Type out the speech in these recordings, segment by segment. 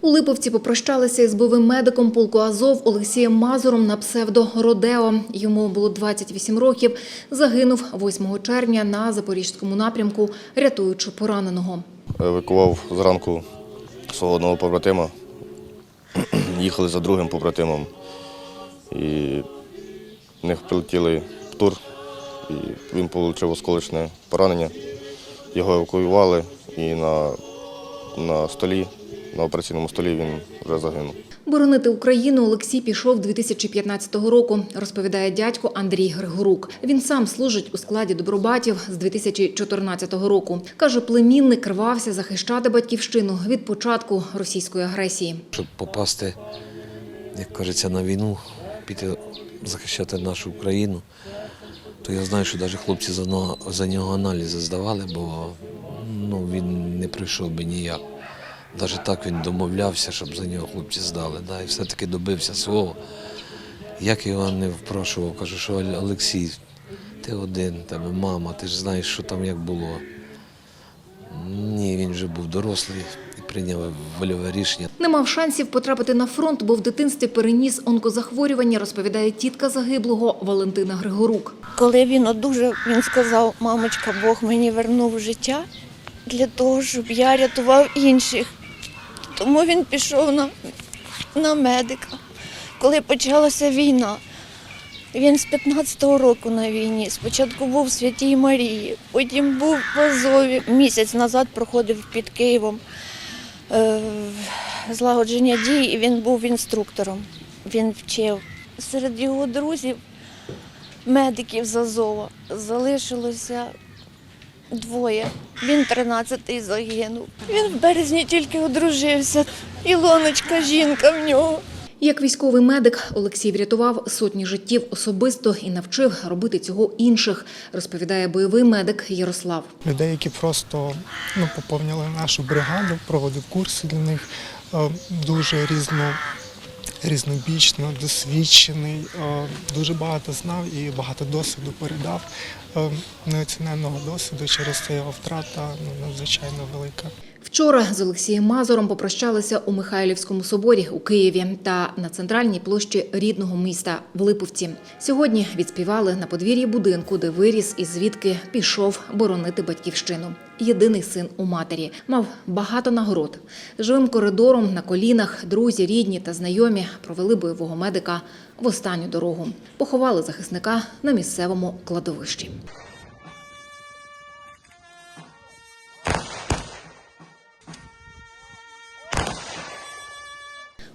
У Липовці попрощалися із бойовим медиком полку Азов Олексієм Мазуром на псевдо Родео. Йому було 28 років. Загинув 8 червня на запорізькому напрямку, рятуючи пораненого. Евакував зранку свого одного побратима. Їхали за другим побратимом. І в них прилетіли в тур, і він отримав осколочне поранення. Його евакуювали і на, на столі, на операційному столі він вже загинув. Боронити Україну Олексій пішов 2015 року, розповідає дядько Андрій Григорук. Він сам служить у складі добробатів з 2014 року. Каже, племінник рвався захищати батьківщину від початку російської агресії. щоб попасти, як кажеться, на війну, піти захищати нашу Україну, то я знаю, що навіть хлопці за нього, за нього аналізи здавали, бо ну, він не прийшов би ніяк. Навіть так він домовлявся, щоб за нього хлопці здали. Да, і все-таки добився свого. Як його не впрошував, кажу, що Олексій, ти один, тебе мама, ти ж знаєш, що там як було. Ні, він вже був дорослий і прийняв вольове рішення. Не мав шансів потрапити на фронт, бо в дитинстві переніс онкозахворювання, розповідає тітка загиблого Валентина Григорук. Коли він одужав, він сказав, мамочка, Бог мені вернув життя для того, щоб я рятував інших. Тому він пішов на, на медика. Коли почалася війна, він з 15-го року на війні. Спочатку був в Святій Марії, потім був в Азові. Місяць назад проходив під Києвом е, злагодження дій, і він був інструктором. Він вчив. Серед його друзів медиків з Азова залишилося двоє. Він 13-й загинув. Він в березні тільки одружився. Ілоночка, жінка в нього. Як військовий медик Олексій врятував сотні життів особисто і навчив робити цього інших, розповідає бойовий медик Ярослав. людей, які просто ну, поповнили нашу бригаду, проводив курси для них е, дуже різно, різнобічно, досвідчений, е, дуже багато знав і багато досвіду передав. Неоціненого Неоціненного досвіду через це його втрата ну, надзвичайно велика. Вчора з Олексієм Мазуром попрощалися у Михайлівському соборі у Києві та на центральній площі рідного міста в Липовці. Сьогодні відспівали на подвір'ї будинку, де виріс і звідки пішов боронити батьківщину. Єдиний син у матері мав багато нагород. Живим коридором на колінах друзі, рідні та знайомі провели бойового медика в останню дорогу. Поховали захисника на місцевому кладовищі.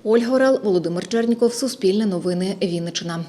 Ольга Орел, Володимир Черніков, Суспільне новини, Вінниччина.